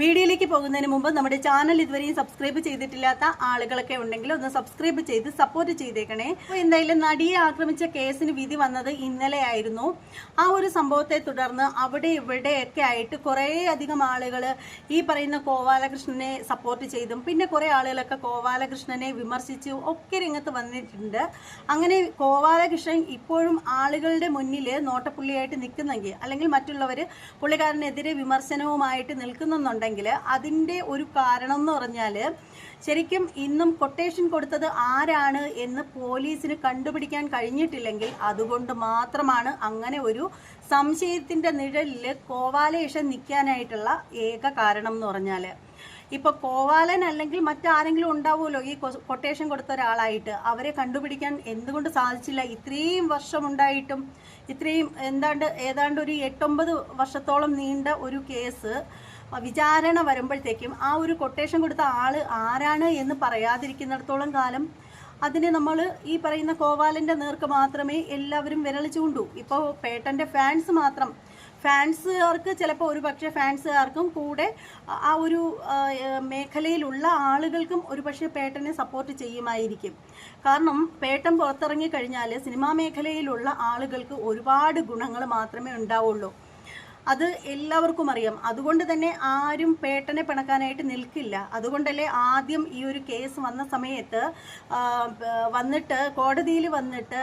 വീഡിയോയിലേക്ക് പോകുന്നതിന് മുമ്പ് നമ്മുടെ ചാനൽ ഇതുവരെയും സബ്സ്ക്രൈബ് ചെയ്തിട്ടില്ലാത്ത ആളുകളൊക്കെ ഉണ്ടെങ്കിൽ ഒന്ന് സബ്സ്ക്രൈബ് ചെയ്ത് സപ്പോർട്ട് ചെയ്തേക്കണേ. അപ്പോൾ എന്തായാലും നടിയെ ആക്രമിച്ച കേസിന് വിധി വന്നത് ഇന്നലെ ആയിരുന്നു. ആ ഒരു സംഭവത്തെ തുടർന്ന് അവിടെ ഇവിടെയൊക്കെ ആയിട്ട് കുറേ അധികം ആളുകൾ ഈ പറയുന്ന ഗോപാലകൃഷ്ണനെ സപ്പോർട്ട് ചെയ്തും പിന്നെ കുറേ ആളുകളൊക്കെ ഗോപാലകൃഷ്ണനെ വിമർശിച്ചു ഒക്കെ രംഗത്ത് വന്നിട്ടുണ്ട്. അങ്ങനെ ഗോപാലകൃഷ്ണൻ ഇപ്പോഴും ആളുകളുടെ മുന്നിൽ നോട്ടപ്പുള്ളിയായിട്ട് നിൽക്കുന്നെങ്കിൽ അല്ലെങ്കിൽ മറ്റുള്ളവർ പുള്ളിക്കാരനെതിരെ വിമർശനവുമായിട്ട് നിൽക്കുന്നുണ്ടെങ്കിൽ അതിന്റെ ഒരു കാരണം എന്ന് പറഞ്ഞാൽ ശരിക്കും ഇന്നും കൊട്ടേഷൻ കൊടുത്തത് ആരാണ് എന്ന് പോലീസിന് കണ്ടുപിടിക്കാൻ കഴിഞ്ഞിട്ടില്ലെങ്കിൽ അതുകൊണ്ട് മാത്രമാണ് അങ്ങനെ ഒരു സംശയത്തിന്റെ നിഴലിൽ കോവാലേഷൻ നിൽക്കാനായിട്ടുള്ള ഏക കാരണം എന്ന് പറഞ്ഞാൽ. ഇപ്പോൾ കോവാലൻ അല്ലെങ്കിൽ മറ്റാരെങ്കിലും ഉണ്ടാവുമല്ലോ ഈ കൊട്ടേഷൻ കൊടുത്ത ഒരാളായിട്ട്. അവരെ കണ്ടുപിടിക്കാൻ എന്തുകൊണ്ട് സാധിച്ചില്ല? ഇത്രയും വർഷമുണ്ടായിട്ടും ഇത്രയും എന്താണ്ട് ഏതാണ്ട് ഒരു എട്ടൊമ്പത് വർഷത്തോളം നീണ്ട ഒരു കേസ് വിചാരണ വരുമ്പോഴത്തേക്കും ആ ഒരു കൊട്ടേഷൻ കൊടുത്ത ആൾ ആരാണ് എന്ന് പറയാതിരിക്കുന്നിടത്തോളം കാലം അതിനെ നമ്മൾ ഈ പറയുന്ന കോവാലിന്റെ നേർക്ക് മാത്രമേ എല്ലാവരും വിരൽ ചൂണ്ടൂ ഇപ്പോൾ പേട്ടന്റെ ഫാൻസ് മാത്രം. ഫാൻസുകാർക്ക് ചിലപ്പോൾ ഒരു പക്ഷേ ഫാൻസുകാർക്കും കൂടെ ആ ഒരു മേഖലയിലുള്ള ആളുകൾക്കും ഒരു പക്ഷേ പേട്ടനെ സപ്പോർട്ട് ചെയ്യുമായിരിക്കും. കാരണം പേട്ടൻ പുറത്തിറങ്ങി കഴിഞ്ഞാൽ സിനിമാ മേഖലയിലുള്ള ആളുകൾക്ക് ഒരുപാട് ഗുണങ്ങൾ മാത്രമേ ഉണ്ടാവുള്ളൂ. അത് എല്ലാവർക്കും അറിയാം. അതുകൊണ്ട് തന്നെ ആരും പേട്ടനെ പിണക്കാനായിട്ട് നിൽക്കില്ല. അതുകൊണ്ടല്ലേ ആദ്യം ഈ ഒരു കേസ് വന്ന സമയത്ത് വന്നിട്ട് കോടതിയിൽ വന്നിട്ട്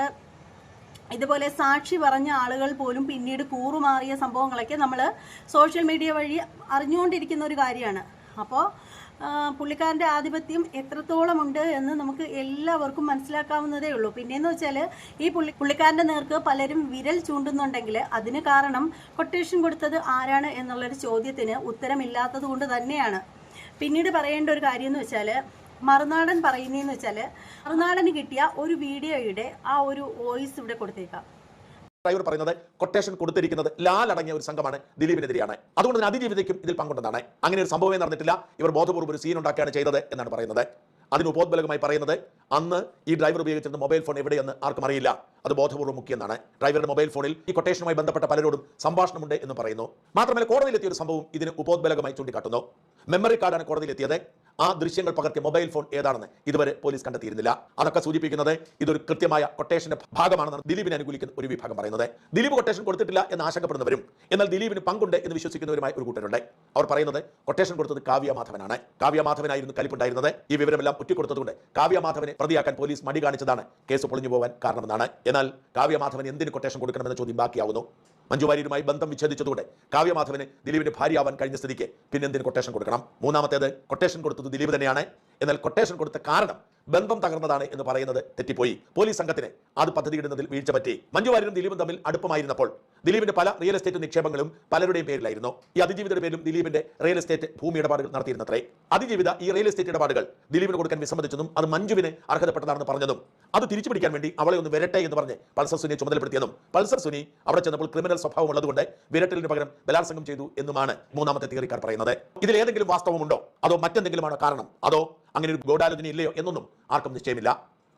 ഇതുപോലെ സാക്ഷി പറഞ്ഞ ആളുകൾ പോലും പിന്നീട് കൂറുമാറിയ സംഭവങ്ങളൊക്കെ നമ്മൾ സോഷ്യൽ മീഡിയ വഴി അറിഞ്ഞുകൊണ്ടിരിക്കുന്ന ഒരു കാര്യമാണ്. അപ്പോൾ പുള്ളിക്കാരന്റെ ആധിപത്യം എത്രത്തോളം ഉണ്ട് എന്ന് നമുക്ക് എല്ലാവർക്കും മനസ്സിലാക്കാവുന്നതേ ഉള്ളൂ. പിന്നെയെന്ന് വെച്ചാൽ ഈ പുള്ളി പുള്ളിക്കാരന്റെ നേർക്ക് പലരും വിരൽ ചൂണ്ടുന്നുണ്ടെങ്കിൽ അതിന് കാരണം കൊട്ടേഷൻ കൊടുത്തത് ആരാണ് എന്നുള്ളൊരു ചോദ്യത്തിന് ഉത്തരമില്ലാത്തത് കൊണ്ട് തന്നെയാണ്. പിന്നീട് പറയേണ്ട ഒരു കാര്യം എന്ന് വെച്ചാൽ മറുനാടൻ പറയുന്നതെന്ന് വെച്ചാൽ മറുനാടന് കിട്ടിയ ഒരു വീഡിയോയുടെ ആ ഒരു വോയിസ് ഇവിടെ കൊടുത്തേക്കാം. ഡ്രൈവർ പറയുന്നത് കൊട്ടേഷൻ കൊടുത്തിരിക്കുന്നത് ലാൽ അടങ്ങിയ ഒരു സംഘമാണ് ദിലീപിനെതിരെയാണ്. അതുകൊണ്ട് തന്നെ അതിജീവിതയ്ക്കും ഇതിൽ പങ്കുണ്ടെന്നാണ്. അങ്ങനെ ഒരു സംഭവമേ നടന്നിട്ടില്ല. ഇവർ ബോധപൂർവം ഒരു സീൻ ഉണ്ടാക്കുകയാണ് ചെയ്തത് എന്നാണ് പറയുന്നത്. അതിന് ഉപോത്ബലകമായി പറയുന്നത് അന്ന് ഈ ഡ്രൈവർ ഉപയോഗിച്ചിരുന്ന മൊബൈൽ ഫോൺ എവിടെയെന്ന് ആർക്കും അറിയില്ല. അത് ബോധപൂർവം മുഖ്യമെന്നാണ് ഡ്രൈവറുടെ മൊബൈൽ ഫോണിൽ ഈ കൊട്ടേഷനുമായി ബന്ധപ്പെട്ട പലരോടും സംഭാഷണമുണ്ട് എന്ന് പറയുന്നു. മാത്രമല്ല കോടതിയിലെത്തിയ ഒരു സംഭവം ഇതിന് ഉപോത്ബലകമായി ചൂണ്ടിക്കാട്ടുന്നു. മെമ്മറി കാർഡാണ് കോടതിയിലെത്തിയത്. ആ ദൃശ്യങ്ങൾ പകർത്തിയ മൊബൈൽ ഫോൺ ഏതാണെന്ന് ഇതുവരെ പോലീസ് കണ്ടെത്തിയിരുന്നില്ല. അതൊക്കെ സൂചിപ്പിക്കുന്നത് ഇതൊരു കൃത്യമായ കൊട്ടേഷന്റെ ഭാഗമാണെന്നാണ് ദിലീപിനെ അനുകൂലിക്കുന്ന ഒരു വിഭാഗം പറയുന്നത്. ദിലീപ് കൊട്ടേഷൻ കൊടുത്തിട്ടില്ല എന്ന് ആശങ്കപ്പെടുന്നവരും എന്നാൽ ദിലീപിന് പങ്കുണ്ട് എന്ന് വിശ്വസിക്കുന്നവരുമായ ഒരു കൂട്ടരുണ്ട്. അവർ പറയുന്നത് കൊട്ടേഷൻ കൊടുത്തത് കാവ്യ മാധവനാണ്. കാവ്യ മാധവനായിരുന്നു കലിപ്പുണ്ടായിരുന്നത്. ഈ വിവരമെല്ലാം ഒറ്റിക്കൊടുത്തതുകൊണ്ട് കാവ്യ മാധവനെ പ്രതിയാക്കാൻ പോലീസ് മടി കാണിച്ചതാണ്. കേസ് പൊളിഞ്ഞു പോകാൻ കാരണമെന്നാണ്. എന്നാൽ കാവ്യ മാധവൻ എന്തിന് കൊട്ടേഷൻ കൊടുക്കണമെന്ന ചോദ്യം ബാക്കിയാവുന്നു. മഞ്ജു വാര്യരുമായി ബന്ധം വിച്ഛേദിച്ചതോടെ കാവ്യമാധവന് ദിലീപിന്റെ ഭാര്യയാവാൻ കഴിഞ്ഞ സ്ഥിതിക്ക് പിന്നെന്തിന് കൊട്ടേഷൻ കൊടുക്കണം? മൂന്നാമത്തേത് കൊട്ടേഷൻ കൊടുത്തത് ദിലീപ് തന്നെയാണ്. എന്നാൽ കൊട്ടേഷൻ കൊടുത്ത കാരണം ബന്ധം തകർന്നതാണ് എന്ന് പറയുന്നത് തെറ്റിപ്പോയി. പോലീസ് സംഘത്തിന് അത് പദ്ധതിയിടുന്നതിൽ വീഴ്ച പറ്റി. മഞ്ജുവാരിനും ദിലീപും തമ്മിൽ അടുപ്പമായിരുന്നപ്പോൾ ദിലീപിന്റെ പല റിയൽ എസ്റ്റേറ്റ് നിക്ഷേപങ്ങളും പലരുടെയും പേരിലായിരുന്നു. ഈ അതിജീവിതയുടെ പേരിലും ദിലീപിന്റെ റിയൽ എസ്റ്റേറ്റ് ഭൂമി ഇടപാടുകൾ നടത്തിയിരുന്നത്രേ. അതിജീവിത ഈ റിയൽ എസ്റ്റേറ്റ് ഇടപാടുകൾ ദിലീപിന് കൊടുക്കാൻ വിസമ്മതിച്ചതും അത് മഞ്ജുവിന് അർഹതപ്പെട്ടതാണെന്ന് പറഞ്ഞതും അത് തിരിച്ചു പിടിക്കാൻ വേണ്ടി അവളെ ഒന്ന് വിരട്ടെ എന്ന് പറഞ്ഞ് പൾസർ സുനിയെ ചുമതലപ്പെടുത്തിയതും പൾസർ സുനി അവിടെ ചെന്നപ്പോൾ ക്രിമിനൽ സ്വഭാവം ഉള്ളതുകൊണ്ട് വിരട്ടലിന് പകരം ബലാത്സംഗം ചെയ്തു എന്നുമാണ് മൂന്നാമത്തെ തിയറിക്കാർ പറയുന്നത്. ഇതിൽ ഏതെങ്കിലും വാസ്തവമുണ്ടോ? അതോ മറ്റെന്തെങ്കിലുമാണോ കാരണം? അതോ അങ്ങനെ ഒരു ഗൂഢാലോചന ഇല്ലയോ എന്നൊന്നും ആർക്കും നിശ്ചയമില്ല.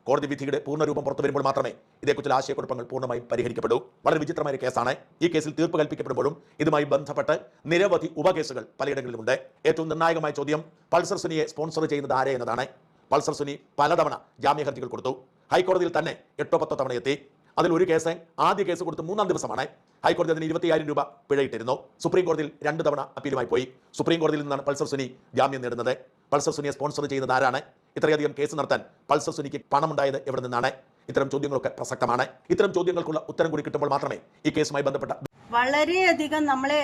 കോടതി വിധിയുടെ പൂർണരൂപം പുറത്തു വരുമ്പോൾ മാത്രമേ ഇതേക്കുറിച്ചുള്ള ആശയക്കുഴപ്പങ്ങൾ പൂർണമായും പരിഹരിക്കപ്പെടൂ. വളരെ വിചിത്രമായ കേസാണ്. ഈ കേസിൽ തീർപ്പ് കൽപ്പിക്കപ്പെടുമ്പോഴും ഇതുമായി ബന്ധപ്പെട്ട് നിരവധി ഉപകേസുകൾ പലയിടങ്ങളിലുമുണ്ട്. ഏറ്റവും നിർണായകമായ ചോദ്യം പൾസർ സുനിയെ സ്പോൺസർ ചെയ്യുന്നത് ആരെ എന്നതാണ്. പൾസർ സുനി പലതവണ ജാമ്യ ഹർജികൾ കൊടുത്തു. ഹൈക്കോടതിയിൽ തന്നെ എട്ടോ പത്തോ തവണ എത്തി. അതിൽ ഒരു കേസ് ആദ്യ കേസ് കൊടുത്ത് മൂന്നാം ദിവസമാണ്. ഹൈക്കോടതി അതിന് ഇരുപത്തിയായിരം രൂപ പിഴയിട്ടിരുന്നു. സുപ്രീം കോടതിയിൽ രണ്ട് തവണ അപ്പീലുമായി പോയി. സുപ്രീം കോടതിയിൽ നിന്നാണ് പൾസർ സുനി ജാമ്യം നേടുന്നത്. പൾസർ സുനിയെ സ്പോൺസർ ചെയ്യുന്നത് ആരാണ്? ഇത്രയധികം കേസ് നടത്താൻ പൾസർ സുനിക്ക് പണമുണ്ടായത് എവിടെ നിന്നാണ്? ഇത്തരം ചോദ്യങ്ങളൊക്കെ പ്രസക്തമാണ്. ഇത്തരം ചോദ്യങ്ങൾക്കുള്ള ഉത്തരം കൂടി കിട്ടുമ്പോൾ മാത്രമേ ഈ കേസുമായി ബന്ധപ്പെട്ട വളരെയധികം നമ്മളെ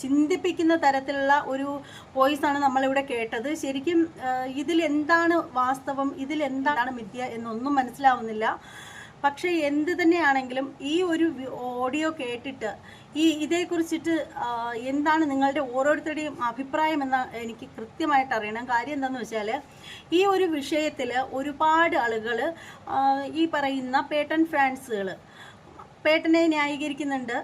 ചിന്തിപ്പിക്കുന്ന തരത്തിലുള്ള ഒരു വോയിസ് ആണ് നമ്മളിവിടെ കേട്ടത്. ശരിക്കും ഇതിൽ എന്താണ് വാസ്തവം? ഇതിൽ എന്താണ് മിഥ്യ എന്നൊന്നും മനസ്സിലാവുന്നില്ല. പക്ഷേ എന്ത് തന്നെയാണെങ്കിലും ഈ ഒരു ഓഡിയോ കേട്ടിട്ട് ഈ ഇതേക്കുറിച്ചിട്ട് എന്താണ് നിങ്ങളുടെ ഓരോരുത്തരുടെയും അഭിപ്രായം എന്ന് എനിക്ക് കൃത്യമായിട്ട് അറിയണം. കാര്യം എന്താണെന്ന് വെച്ചാൽ ഈ ഒരു വിഷയത്തിൽ ഒരുപാട് ആളുകൾ ഈ പറയുന്ന പേട്ടൺ ഫാൻസുകൾ പേട്ടനെ ന്യായീകരിക്കുന്നുണ്ട്.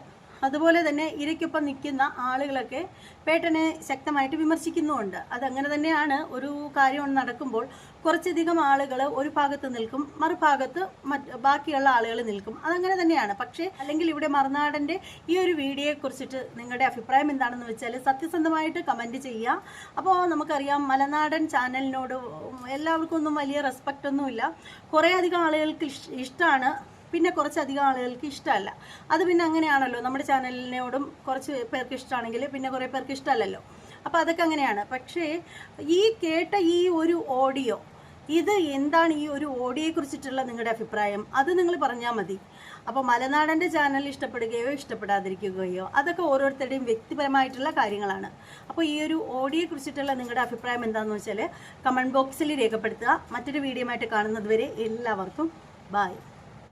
അതുപോലെ തന്നെ ഇരയ്ക്കൊപ്പം നിൽക്കുന്ന ആളുകളൊക്കെ പേട്ടനെ ശക്തമായിട്ട് വിമർശിക്കുന്നുമുണ്ട്. അതങ്ങനെ തന്നെയാണ് ഒരു കാര്യം നടക്കുമ്പോൾ കുറച്ചധികം ആളുകൾ ഒരു ഭാഗത്ത് നിൽക്കും മറുഭാഗത്ത് മറ്റ് ബാക്കിയുള്ള ആളുകൾ നിൽക്കും. അതങ്ങനെ തന്നെയാണ്. പക്ഷേ അല്ലെങ്കിൽ ഇവിടെ മറുനാടന്റെ ഈ ഒരു വീഡിയോയെ കുറിച്ചിട്ട് നിങ്ങളുടെ അഭിപ്രായം എന്താണെന്ന് വെച്ചാൽ സത്യസന്ധമായിട്ട് കമന്റ് ചെയ്യുക. അപ്പോൾ നമുക്കറിയാം മലനാടൻ ചാനലിനോട് എല്ലാവർക്കും ഒന്നും വലിയ റെസ്പെക്റ്റ് ഒന്നുമില്ല കുറേ അധികം ആളുകൾക്ക് ഇഷ്ടമാണ് പിന്നെ കുറച്ചധികം ആളുകൾക്ക് ഇഷ്ടമല്ല. അത് പിന്നെ അങ്ങനെയാണല്ലോ നമ്മുടെ ചാനലിനോടും കുറച്ച് പേർക്ക് ഇഷ്ടമാണെങ്കിൽ പിന്നെ കുറേ പേർക്ക് ഇഷ്ടമല്ലല്ലോ. അപ്പോൾ അതൊക്കെ അങ്ങനെയാണ്. പക്ഷേ ഈ കേട്ട ഈ ഒരു ഓഡിയോ ഇത് എന്താണ് ഈ ഒരു ഓഡിയെ കുറിച്ചിട്ടുള്ള നിങ്ങളുടെ അഭിപ്രായം? അത് നിങ്ങൾ പറഞ്ഞാൽ മതി. അപ്പോൾ മലനാടന്റെ ചാനൽ ഇഷ്ടപ്പെടുകയോ ഇഷ്ടപ്പെടാതിരിക്കുകയോ അതൊക്കെ ഓരോരുത്തരുടെയും വ്യക്തിപരമായിട്ടുള്ള കാര്യങ്ങളാണ്. അപ്പോൾ ഈ ഒരു ഓഡിയെ കുറിച്ചിട്ടുള്ള നിങ്ങളുടെ അഭിപ്രായം എന്താണെന്ന് വെച്ചാൽ കമന്റ് ബോക്സിൽ രേഖപ്പെടുത്തുക. മറ്റൊരു വീഡിയോ ആയിട്ട് കാണുന്നത് വരെ എല്ലാവർക്കും ബായ്